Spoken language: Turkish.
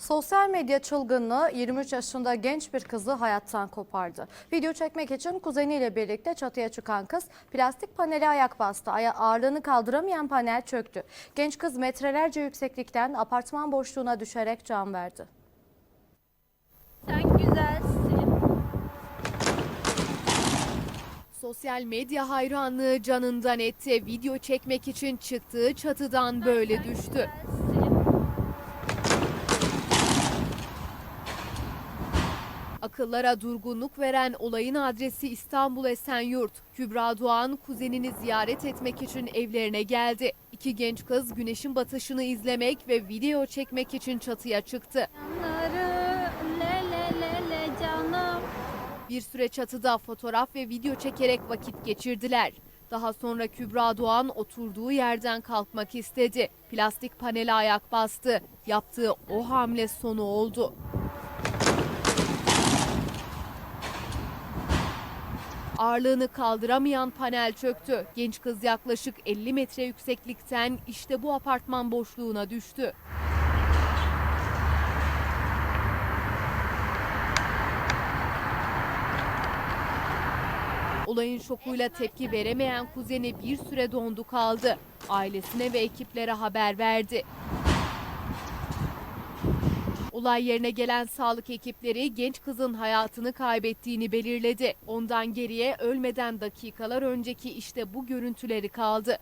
Sosyal medya çılgınlığı 23 yaşında genç bir kızı hayattan kopardı. Video çekmek için kuzeniyle birlikte çatıya çıkan kız plastik panele ayak bastı. Aya ağırlığını kaldıramayan panel çöktü. Genç kız metrelerce yükseklikten apartman boşluğuna düşerek can verdi. Sen güzelsin. Sosyal medya hayranlığı canından etti. Video çekmek için çıktığı çatıdan böyle düştü. Güzelsin. Akıllara durgunluk veren olayın adresi İstanbul Esenyurt. Kübra Doğan kuzenini ziyaret etmek için evlerine geldi. İki genç kız güneşin batışını izlemek ve video çekmek için çatıya çıktı. Canları le le le le canım. Bir süre çatıda fotoğraf ve video çekerek vakit geçirdiler. Daha sonra Kübra Doğan oturduğu yerden kalkmak istedi. Plastik panele ayak bastı. Yaptığı o hamle sonu oldu. Ağırlığını kaldıramayan panel çöktü. Genç kız yaklaşık 50 metre yükseklikten işte bu apartman boşluğuna düştü. Olayın şokuyla tepki veremeyen kuzeni bir süre dondu kaldı. Ailesine ve ekiplere haber verdi. Olay yerine gelen sağlık ekipleri genç kızın hayatını kaybettiğini belirledi. Ondan geriye ölmeden dakikalar önceki işte bu görüntüleri kaldı.